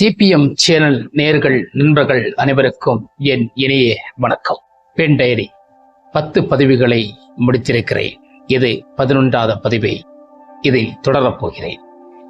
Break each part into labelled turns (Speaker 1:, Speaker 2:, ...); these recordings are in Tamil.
Speaker 1: சிபிஎம் சேனல் நேர்கள் நண்பர்கள் அனைவருக்கும் என் இணைய வணக்கம். பெண் டைரி பத்து பதிவுகளை முடித்திருக்கிறேன். இது பதினொன்றாவது பதிவை. இதில் தொடரப்போகிறேன்.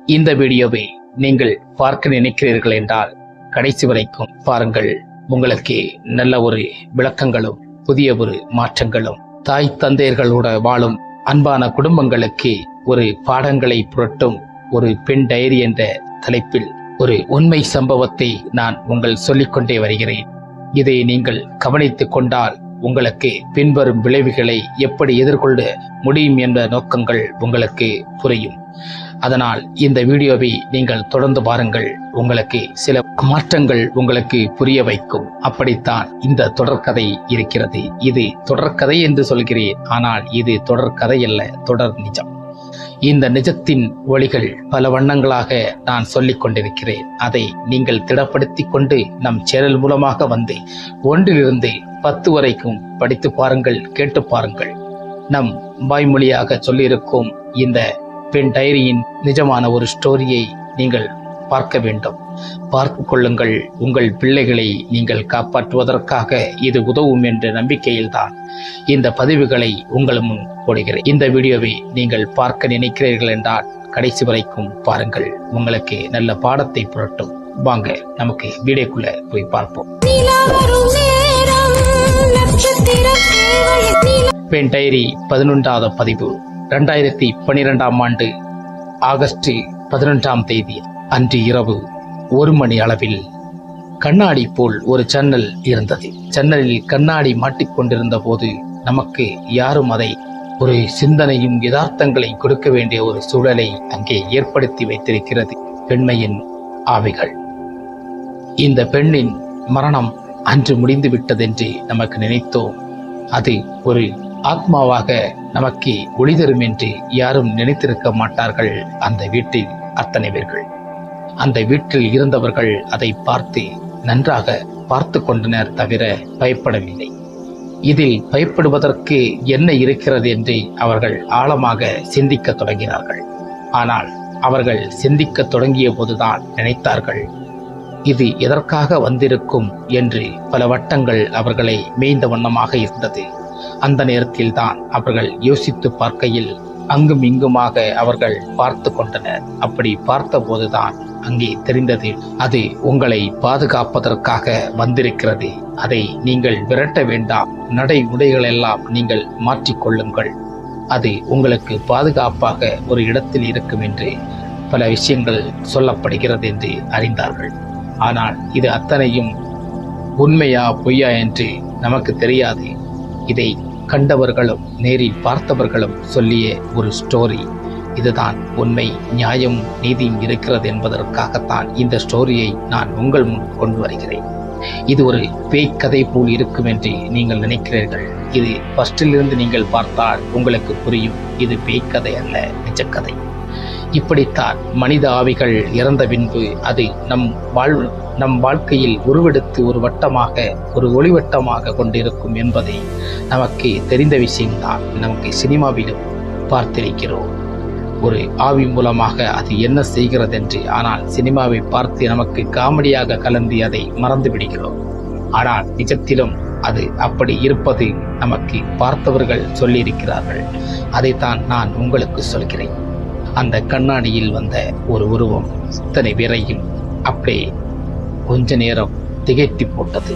Speaker 1: இந்த வீடியோவை நீங்கள் பார்க்க நினைக்கிறீர்கள் என்றால் கடைசி வரைக்கும் பாருங்கள். உங்களுக்கு நல்ல ஒரு விளக்கங்களும் புதிய ஒரு மாற்றங்களும் தாய் தந்தையர்களோட வாழும் அன்பான குடும்பங்களுக்கு ஒரு பாடங்களை புரட்டும் ஒரு பெண் டைரி என்ற தலைப்பில் ஒரு உண்மை சம்பவத்தை நான் உங்கள் சொல்லிக்கொண்டே வருகிறேன். இதை நீங்கள் கவனித்துக் கொண்டால் உங்களுக்கு பின்வரும் விளைவுகளை எப்படி எதிர்கொள்ள முடியும் என்ற நோக்கங்கள் உங்களுக்கு புரியும். அதனால் இந்த வீடியோவை நீங்கள் தொடர்ந்து பாருங்கள். உங்களுக்கு சில மாற்றங்கள் உங்களுக்கு புரிய வைக்கும். அப்படித்தான் இந்த தொடர்கதை இருக்கிறது. இது தொடர்கதை என்று சொல்கிறேன். ஆனால் இது தொடர்கதை அல்ல தொடர் நிஜம். இந்த நிஜத்தின் ஒளிகள் பல வண்ணங்களாக நான் சொல்லிக் கொண்டிருக்கிறேன். அதை நீங்கள் திடப்படுத்திக் கொண்டு நம் சேனல் மூலமாக வந்து ஒன்றிலிருந்து பத்து வரைக்கும் படித்து பாருங்கள் கேட்டு பாருங்கள். நம் வாய்மொழியாக சொல்லியிருக்கும் இந்த பெண் டைரியின் நிஜமான ஒரு ஸ்டோரியை நீங்கள் பார்க்க வேண்டும். பார்த்து கொள்ளுங்கள் உங்கள் பிள்ளைகளை நீங்கள் காப்பாற்றுவதற்காக இது உதவும் என்ற நம்பிக்கையில்தான் இந்த பதிவுகளை உங்கள் முன் போடுகிறேன். இந்த வீடியோவை நீங்கள் பார்க்க நினைக்கிறீர்கள் என்றால் கடைசி வரைக்கும் பாருங்கள். உங்களுக்கு நல்ல பாடத்தை புரட்டும். வாங்க நமக்கு வீடியோக்குள்ள போய் பார்ப்போம். பெண் டைரி பதினொன்றாவது பதிவு. ரெண்டாயிரத்தி பன்னிரெண்டாம் ஆண்டு ஆகஸ்ட் பதினொன்றாம் தேதி. அன்று இரவு ஒரு மணி அளவில் கண்ணாடி போல் ஒரு ஜன்னல் இருந்தது. ஜன்னலில் கண்ணாடி மாட்டிக்கொண்டிருந்த போது நமக்கு யாரும் அதை ஒரு சிந்தனையும் யதார்த்தங்களை கொடுக்க வேண்டிய ஒரு சூழலை அங்கே ஏற்படுத்தி வைத்திருக்கிறது. பெண்மையின் ஆவிகள். இந்த பெண்ணின் மரணம் அன்று முடிந்து விட்டதென்று நமக்கு நினைத்தோம். அது ஒரு ஆத்மாவாக நமக்கு ஒளி தரும் என்று யாரும் நினைத்திருக்க மாட்டார்கள் அந்த வீட்டில் அத்தனை பேர்கள் அந்த வீட்டில் இருந்தவர்கள் அதை பார்த்து நன்றாக பார்த்து கொண்டனர் தவிர பயப்படவில்லை. இதில் பயப்படுவதற்கு என்ன இருக்கிறது என்று அவர்கள் ஆழமாக சிந்திக்க தொடங்கினார்கள். ஆனால் அவர்கள் சிந்திக்க தொடங்கிய போதுதான் நினைத்தார்கள். இது எதற்காக வந்திருக்கும் என்று பல வட்டங்கள் அவர்களை மேய்ந்த வண்ணமாக இருந்தது. அந்த நேரத்தில் தான் அவர்கள் யோசித்து பார்க்கையில் அங்கும் இங்குமாக அவர்கள் பார்த்து கொண்டனர். அப்படி பார்த்தபோதுதான் அங்கே தெரிந்தது. அது உங்களை பாதுகாப்பதற்காக வந்திருக்கிறது. அதை நீங்கள் விரட்ட வேண்டாம். நடை உடைகளெல்லாம் நீங்கள் மாற்றிக்கொள்ளுங்கள் அது உங்களுக்கு பாதுகாப்பாக ஒரு இடத்தில் இருக்கும் என்று பல விஷயங்கள் சொல்லப்படுகிறது என்று அறிந்தார்கள். ஆனால் இது அத்தனையும் உண்மையா பொய்யா என்று நமக்கு தெரியாது. இதை கண்டவர்களும் நேரில் பார்த்தவர்களும் சொல்லிய ஒரு ஸ்டோரி இதுதான் உண்மை நியாயம் நீதியும் இருக்கிறது என்பதற்காகத்தான் இந்த ஸ்டோரியை நான் உங்கள் முன் கொண்டு வருகிறேன். இது ஒரு பேய்க்கதை கதை போல் இருக்கும் என்று நீங்கள் நினைக்கிறீர்கள். இது ஃபர்ஸ்டிலிருந்து நீங்கள் பார்த்தால் உங்களுக்கு புரியும் இது பேய்க்கதை கதை அல்ல நிஜக்கதை. இப்படித்தான் மனித ஆவிகள் இறந்த பின்பு அது நம் வாழ் நம் வாழ்க்கையில் உருவெடுத்து ஒரு வட்டமாக ஒரு ஒளிவட்டமாக கொண்டிருக்கும் என்பதை நமக்கு தெரிந்த விஷயம்தான். நமக்கு சினிமாவிலும் பார்த்திருக்கிறோம். ஒரு ஆவி மூலமாக அது என்ன செய்கிறது என்று ஆனால் சினிமாவை பார்த்து நமக்கு காமெடியாக கலந்து அதை மறந்து விடுகிறோம். ஆனால் நிஜத்திலும் அது அப்படி இருப்பது நமக்கு பார்த்தவர்கள் சொல்லியிருக்கிறார்கள். அதைத்தான் நான் உங்களுக்கு சொல்கிறேன். அந்த கண்ணாடியில் வந்த ஒரு உருவம் இத்தனை பேரையும் அப்படியே கொஞ்ச நேரம் திகைத்து போட்டது.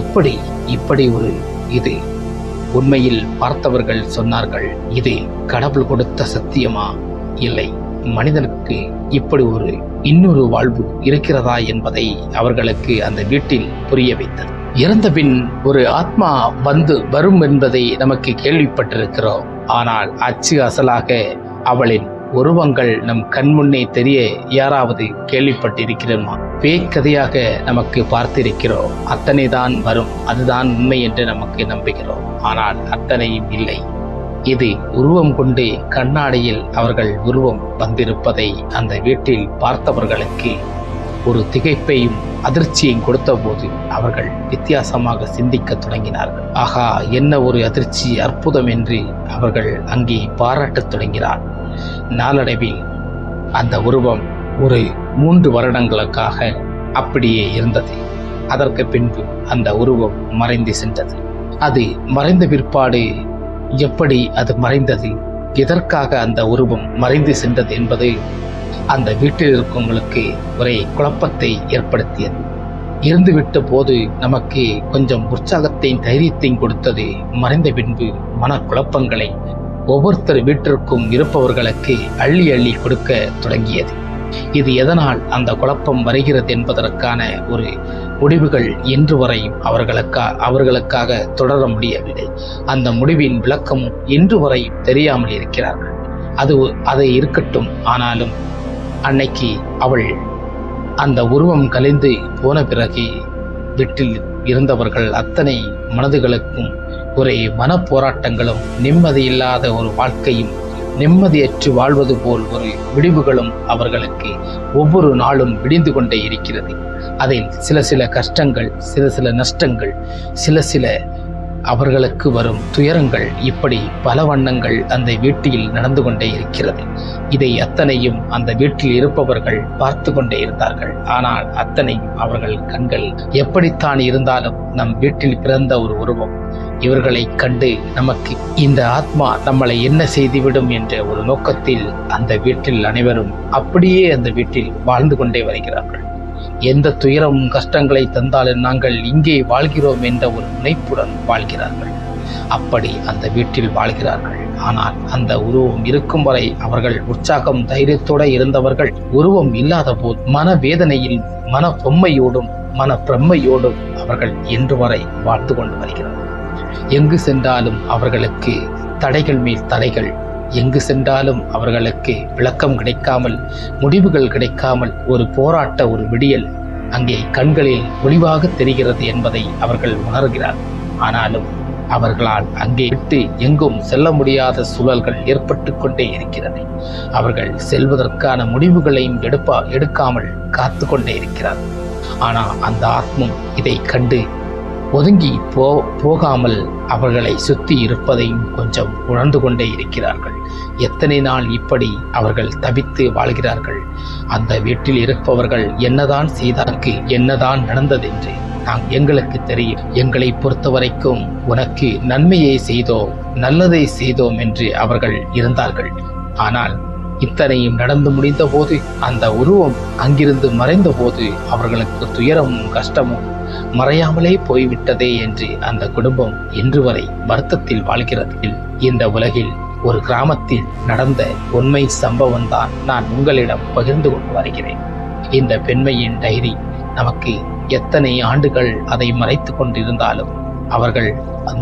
Speaker 1: எப்படி இப்படி ஒரு இது உண்மையில் பார்த்தவர்கள் சொன்னார்கள் இது கடவுள் கொடுத்த சத்தியமா? இல்லை. மனிதனுக்கு இப்படி ஒரு இன்னொரு வாழ்வு இருக்கிறதா என்பதை அவர்களுக்கு அந்த வீட்டில் புரிய வைத்தது. இறந்த பின் ஒரு ஆத்மா வந்து வரும் என்பதை நமக்கு கேள்விப்பட்டிருக்கிறோம். ஆனால் அச்சு அசலாக அவளின் உருவங்கள் நம் கண்முன்னே தெரிய யாராவது கேள்விப்பட்டிருக்கிறோமா? பேய்க்கதையாக நமக்கு பார்த்திருக்கிறோம். அத்தனை தான் வரும். அதுதான் உண்மை என்று நமக்கு நம்புகிறோம். ஆனால் அத்தனையும் இல்லை. இது உருவம் கொண்டு கண்ணாடியில் அவர்கள் உருவம் வந்திருப்பதை அந்த வீட்டில் பார்த்தவர்களுக்கு ஒரு திகைப்பையும் அதிர்ச்சியையும் கொடுத்தபோது அவர்கள் வித்தியாசமாக சிந்திக்க தொடங்கினார்கள். ஆகா என்ன ஒரு அதிர்ச்சி அற்புதம் என்று அவர்கள் அங்கே பாராட்டத் தொடங்கினார். நாளடைவில் அந்த உருவம் ஒரு மூன்று வருடங்களுக்காக அப்படியே இருந்தது. அதற்கு பின்பு அந்த உருவம் மறைந்து சென்றது. அது மறைந்த பிற்பாடு எப்படி அது மறைந்தது? எதற்காக அந்த உருவம் மறைந்து சென்றது என்பது அந்த வீட்டில் இருக்கவங்களுக்கு ஒரே குழப்பத்தை ஏற்படுத்தியது. இருந்துவிட்ட போது நமக்கு கொஞ்சம் உற்சாகத்தையும் தைரியத்தையும் கொடுத்தது மறைந்த பின்பு மனக்குழப்பங்களை ஒவ்வொருத்தர் வீட்டிற்கும் இருப்பவர்களுக்கு அள்ளி அள்ளி கொடுக்க தொடங்கியது. இது எதனால் அந்த குழப்பம் வருகிறது என்பதற்கான ஒரு முடிவுகள் இன்று வரையும் அவர்களுக்கா அவர்களுக்காக தொடர முடியவில்லை. அந்த முடிவின் விளக்கம் இன்று வரையும் தெரியாமல் இருக்கிறார்கள். அது அதை இருக்கட்டும். ஆனாலும் அன்னைக்கு அவள் அந்த உருவம் கலைந்து போன பிறகு வீட்டில் இருந்தவர்கள் அத்தனை மனதுகளுக்கும் ஒரே மனப்போராட்டங்களும் நிம்மதியில்லாத ஒரு வாழ்க்கையும் நிம்மதியற்று வாழ்வது போல் ஒரு விடிவுகளும் அவர்களுக்கு ஒவ்வொரு நாளும் விடிந்து கொண்டே இருக்கிறது. அதில் சில சில கஷ்டங்கள் சில சில நஷ்டங்கள் சில சில அவர்களுக்கு வரும் துயரங்கள் இப்படி பல வண்ணங்கள் அந்த வீட்டில் நடந்து கொண்டே இருக்கிறது. இதை அத்தனையும் அந்த வீட்டில் இருப்பவர்கள் பார்த்து கொண்டே இருந்தார்கள். ஆனால் அத்தனையும் அவர்கள் கண்கள் எப்படித்தான் இருந்தாலும் நம் வீட்டில் பிறந்த ஒரு உருவம். இவர்களை கண்டு நமக்கு இந்த ஆத்மா நம்மளை என்ன செய்துவிடும் என்ற ஒரு நோக்கத்தில் அந்த வீட்டில் அனைவரும் அப்படியே அந்த வீட்டில் வாழ்ந்து கொண்டே வருகிறார்கள். எந்த துயரமும் கஷ்டங்களை தந்தாலும் நாங்கள் இங்கே வாழ்கிறோம் என்ற ஒரு முனைப்புடன் வாழ்கிறார்கள். அப்படி அந்த வீட்டில் வாழ்கிறார்கள். ஆனால் அந்த உருவம் இருக்கும் வரை அவர்கள் உற்சாகம் தைரியத்தோடு இருந்தவர்கள் உருவம் இல்லாத போது மனவேதனையில் மன பொம்மையோடும் மன பிரம்மையோடும் அவர்கள் இன்று வரை வாழ்ந்து கொண்டு வருகிறார்கள். எங்கு சென்றாலும் அவர்களுக்கு தடைகள் மேல் தடைகள் எங்கு சென்றாலும் அவர்களுக்கு விளக்கம் கிடைக்காமல் முடிவுகள் கிடைக்காமல் ஒரு போராட்ட ஒரு விடியல் அங்கே கண்களில் ஒளிவாக தெரிகிறது என்பதை அவர்கள் உணர்கிறார். ஆனாலும் அவர்களால் அங்கே விட்டு எங்கும் செல்ல முடியாத சூழல்கள் ஏற்பட்டு கொண்டே இருக்கிறது. அவர்கள் செல்வதற்கான முடிவுகளையும் எடுப்பா எடுக்காமல் காத்து கொண்டே இருக்கிறார் ஆனால் அந்த ஆத்மம் இதை கண்டு ஒதுங்கி போ போகாமல் அவர்களை சுத்தி இருப்பதையும் கொஞ்சம் உணர்ந்து கொண்டே இருக்கிறார்கள். எத்தனை நாள் இப்படி அவர்கள் தவித்து வாழ்கிறார்கள்? அந்த வீட்டில் இருப்பவர்கள் என்னதான் செய்தார்க்கு என்னதான் நடந்ததென்று நாம் எங்களுக்கு தெரியும். எங்களை பொறுத்தவரைக்கும் உனக்கு நன்மையை செய்தோம் நல்லதை செய்தோம் என்று அவர்கள் இருந்தார்கள். ஆனால் இத்தனையும் நடந்து முடிந்த போது அந்த உருவம் அங்கிருந்து மறைந்த போது அவர்களுக்கு துயரமும் கஷ்டமும் மறையாமலே போய்விட்டதே என்று அந்த குடும்பம் இன்று வரை வருத்தத்தில் வாழ்கிறது. இந்த உலகில் ஒரு கிராமத்தில் நடந்த உண்மை சம்பவம் தான் நான் உங்களிடம் பகிர்ந்து கொண்டு வருகிறேன். இந்த பெண்மையின் டைரி நமக்கு எத்தனை ஆண்டுகள் அதை மறைத்து கொண்டிருந்தாலும் அவர்கள்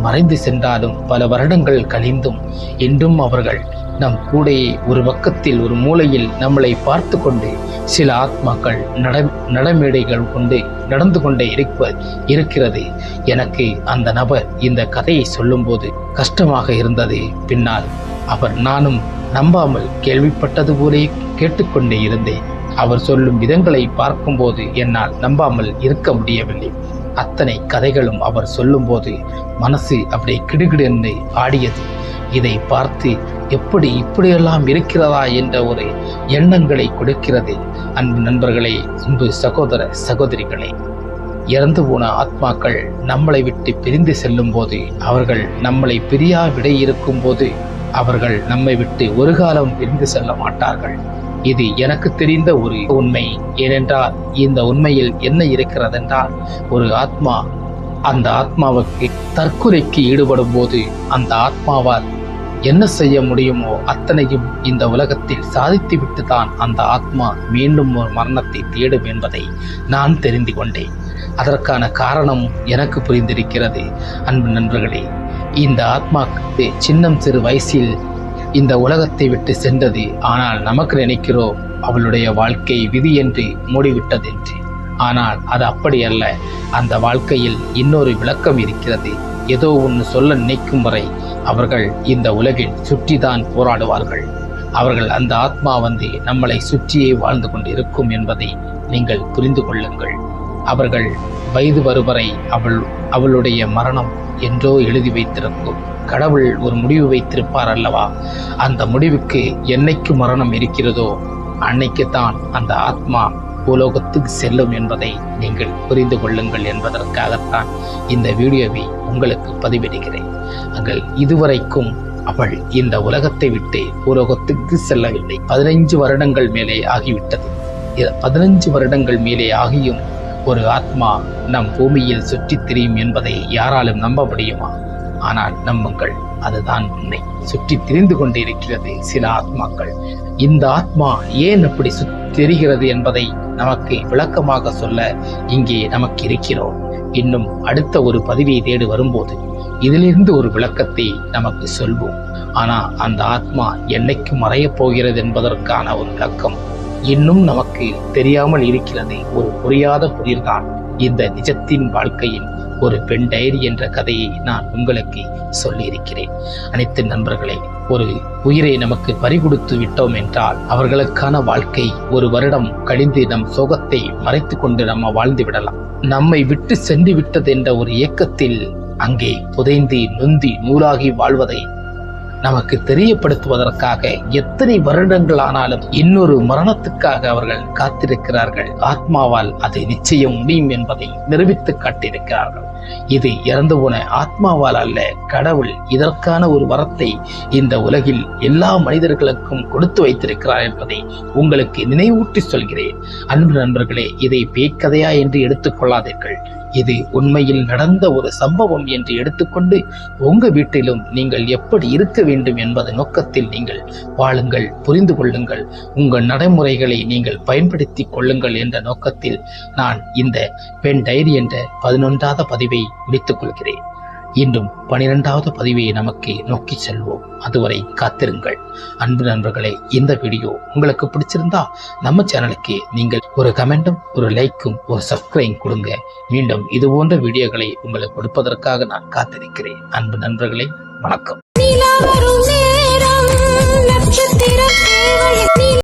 Speaker 1: மறைந்து சென்றாலும் பல வருடங்கள் கழிந்தும் இன்றும் அவர்கள் நம் கூடையே ஒரு பக்கத்தில் ஒரு மூலையில் நம்மளை பார்த்து கொண்டு சில ஆத்மாக்கள் நட நடமேடைகள் கொண்டு நடந்து கொண்டே இருப்ப இருக்கிறது. எனக்கு அந்த நபர் இந்த கதையை சொல்லும்போது கஷ்டமாக இருந்தது. பின்னால் அவர் நானும் நம்பாமல் கேள்விப்பட்டது போலே கேட்டுக்கொண்டே இருந்தேன். அவர் சொல்லும் விதங்களை பார்க்கும்போது என்னால் நம்பாமல் இருக்க முடியவில்லை. அத்தனை கதைகளும் அவர் சொல்லும்போது மனசு அப்படியே கிடுகிடுன்னு ஆடியது. இதை பார்த்து எப்படி இப்படியெல்லாம் இருக்கிறதா என்ற ஒரு எண்ணங்களை கொடுக்கிறது. அன்பு நண்பர்களே அன்பு சகோதர சகோதரிகளே இறந்து போன ஆத்மாக்கள் நம்மளை விட்டு பிரிந்து செல்லும் போது அவர்கள் நம்மளை பிரியா விடை இருக்கும் போது அவர்கள் நம்மை விட்டு ஒரு காலம் பிரிந்து செல்ல மாட்டார்கள். இது எனக்கு தெரிந்த ஒரு உண்மை. ஏனென்றால் இந்த உண்மையில் என்ன இருக்கிறதென்றால் ஒரு ஆத்மா அந்த ஆத்மாவுக்கு தற்கொலைக்கு ஈடுபடும் போது அந்த ஆத்மாவால் என்ன செய்ய முடியுமோ அத்தனையும் இந்த உலகத்தில் சாதித்துவிட்டு தான் அந்த ஆத்மா மீண்டும் ஒரு மரணத்தை தேடும் என்பதை நான் தெரிந்து கொண்டேன். அதற்கான காரணம் எனக்கு புரிந்திருக்கிறது. அன்பு நண்பர்களே இந்த ஆத்மாக்கு சின்னம் சிறு வயசில் இந்த உலகத்தை விட்டு சென்றது. ஆனால் நமக்கு நினைக்கிறோம் அவளுடைய வாழ்க்கை விதி என்று மூடிவிட்டது என்று ஆனால் அது அப்படி அல்ல அந்த வாழ்க்கையில் இன்னொரு விளக்கம் இருக்கிறது. ஏதோ ஒன்று சொல்ல நினைக்கும் வரை அவர்கள் இந்த உலகில் சுற்றிதான் போராடுவார்கள். அவர்கள் அந்த ஆத்மா வந்து நம்மளை சுற்றியே வாழ்ந்து கொண்டு இருக்கும் என்பதை நீங்கள் புரிந்து கொள்ளுங்கள். அவர்கள் வயது வருவரை அவள் அவளுடைய மரணம் என்றோ எழுதி வைத்திருக்கும். கடவுள் ஒரு முடிவு வைத்திருப்பார் அல்லவா? அந்த முடிவுக்கு என்னைக்கு மரணம் இருக்கிறதோ அன்னைக்குத்தான் அந்த ஆத்மா பூலோகத்துக்கு செல்லும் என்பதை நீங்கள் புரிந்து கொள்ளுங்கள் என்பதற்காகத்தான் இந்த வீடியோவை உங்களுக்கு பதிவிடுகிறேன். அங்கள் இதுவரைக்கும் அவள் இந்த உலகத்தை விட்டு பூலோகத்துக்கு செல்லவில்லை. பதினைஞ்சு வருடங்கள் மேலே ஆகிவிட்டது. பதினைஞ்சு வருடங்கள் மேலே ஆகியும் ஒரு ஆத்மா நம் பூமியில் சுற்றித் திரியும் என்பதை யாராலும் நம்ப முடியுமா? ஆனால் நம்புங்கள் அதுதான் உண்மை. சுற்றி திரிந்து கொண்டிருக்கிறது சில ஆத்மாக்கள். இந்த ஆத்மா ஏன் அப்படி தெரிகிறது என்பதை நமக்கு விளக்கமாக சொல்ல இங்கே நமக்கு இருக்கிறோம். இன்னும் அடுத்த ஒரு பதிவை தேடி வரும்போது இதிலிருந்து ஒரு விளக்கத்தை நமக்கு சொல்வோம். ஆனா அந்த ஆத்மா என்னைக்கு மறையப் போகிறது என்பதற்கான ஒரு விளக்கம் இன்னும் நமக்கு தெரியாமல் இருக்கிறது. ஒரு புரியாத புதிர்தான். இந்த நிஜத்தின் வாழ்க்கையின் ஒரு பெண் டைரி என்ற கதையை நான் உங்களுக்கு சொல்லியிருக்கிறேன். அனைத்து நண்பர்களே ஒரு உயிரை நமக்கு பறிகொடுத்து விட்டோம் என்றால் அவர்களுக்கான வாழ்க்கை ஒரு வருடம் கழிந்து நம் சோகத்தை மறைத்து கொண்டு நம்ம வாழ்ந்து விடலாம். நம்மை விட்டு சென்று விட்டது என்ற ஒரு இயக்கத்தில் அங்கே புதைந்து நொந்தி நூலாகி வாழ்வதை நமக்கு தெரியப்படுத்துவதற்காக எத்தனை வருடங்கள் ஆனாலும் இன்னொரு மரணத்துக்காக அவர்கள் காத்திருக்கிறார்கள். ஆத்மாவால் அதை நிச்சயம் முடியும் என்பதை நிரூபித்து காட்டியிருக்கிறார்கள். இது இறந்து போன ஆத்மாவால் அல்ல கடவுள் இதற்கான ஒரு வரத்தை இந்த உலகில் எல்லா மனிதர்களுக்கும் கொடுத்து வைத்திருக்கிறார் என்பதை உங்களுக்கு நினைவூட்டி சொல்கிறேன். அன்பு நண்பர்களே இதை பேய்க்கதையா என்று எடுத்துக்கொள்ளாதீர்கள் இது உண்மையில் நடந்த ஒரு சம்பவம் என்று எடுத்துக்கொண்டு உங்க வீட்டிலும் நீங்கள் எப்படி இருக்க வேண்டும் என்பது நோக்கத்தில் நீங்கள் வாழுங்கள் புரிந்து கொள்ளுங்கள். உங்கள் நடைமுறைகளை நீங்கள் பயன்படுத்தி கொள்ளுங்கள் என்ற நோக்கத்தில் நான் இந்த பெண் டைரி என்ற பதினொன்றாவது பதிவை முடித்துக் கொள்கிறேன். இன்றும் பனிரெண்டாவது பதிவை நமக்கு நோக்கி செல்வோம். அதுவரை காத்திருங்கள். அன்பு நண்பர்களே இந்த வீடியோ உங்களுக்கு பிடிச்சிருந்தா நம்ம சேனலுக்கு நீங்கள் ஒரு கமெண்டும் ஒரு லைக்கும் ஒரு சப்ஸ்கிரைப் கொடுங்க. மீண்டும் இது போன்ற வீடியோக்களை உங்களுக்கு கொடுப்பதற்காக நான் காத்திருக்கிறேன். அன்பு நண்பர்களே வணக்கம்.